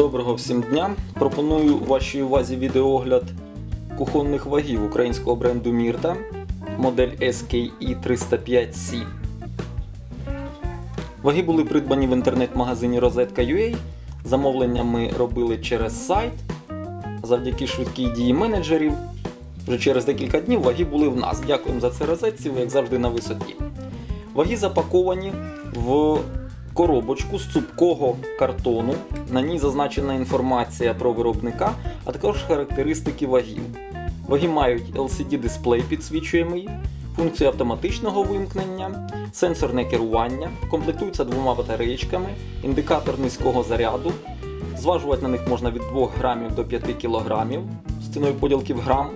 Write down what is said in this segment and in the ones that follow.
Доброго всім дня! Пропоную вашій увазі відеогляд кухонних вагів українського бренду Мірта, модель SKE 305C. Ваги були придбані в інтернет-магазині Розетка.ua. Замовлення ми робили через сайт. Завдяки швидкій дії менеджерів. Вже через декілька днів ваги були в нас. Дякуємо за це розетці, ви як завжди на висоті. Ваги запаковані в коробочку з цупкого картону. На ній зазначена інформація про виробника, а також характеристики вагів. Ваги мають LCD-дисплей підсвічуємий, функцію автоматичного вимкнення, сенсорне керування, комплектуються двома батареєчками, індикатор низького заряду. Зважувати на них можна від 2 грамів до 5 кілограмів з ціною поділки в грам.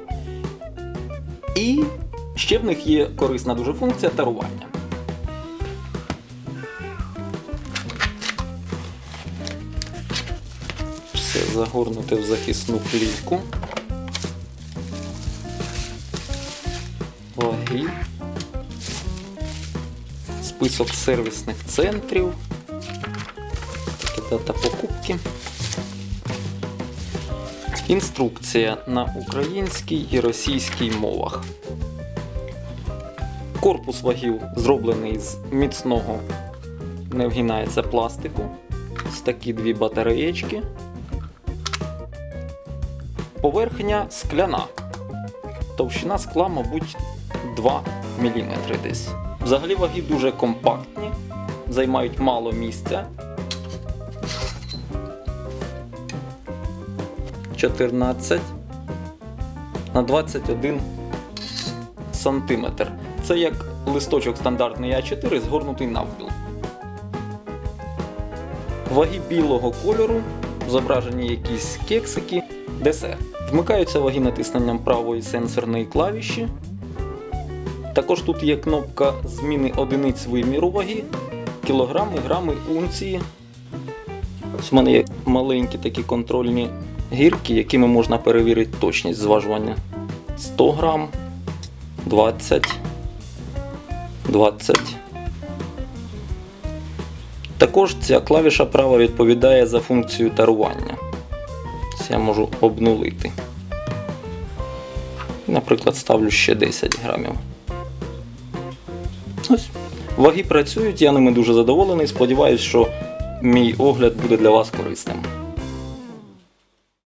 І ще в них є корисна дуже функція тарування. Все загорнуте в захисну плівку. Ваги. Список сервісних центрів. Дата покупки. Інструкція на українській і російській мовах. Корпус вагів зроблений з міцного, не вгинається пластику. Ось такі дві батареєчки. Поверхня скляна. Товщина скла, мабуть, 2 мм десь. Взагалі ваги дуже компактні, займають мало місця. 14 на 21 сантиметр. Це як листочок стандартний А4 згорнутий навпіл. Ваги білого кольору, зображені якісь кексики, десерт. Вмикаються ваги натисненням правої сенсорної клавіші. Також тут є кнопка зміни одиниць виміру ваги, кілограми, грами, унції. Ось у мене є маленькі такі контрольні гірки, якими можна перевірити точність зважування. 100 грам, 20, 20. Також ця клавіша права відповідає за функцію тарування. Це я можу обнулити. Наприклад, ставлю ще 10 грамів. Ось. Ваги працюють, я ними дуже задоволений. Сподіваюсь, що мій огляд буде для вас корисним.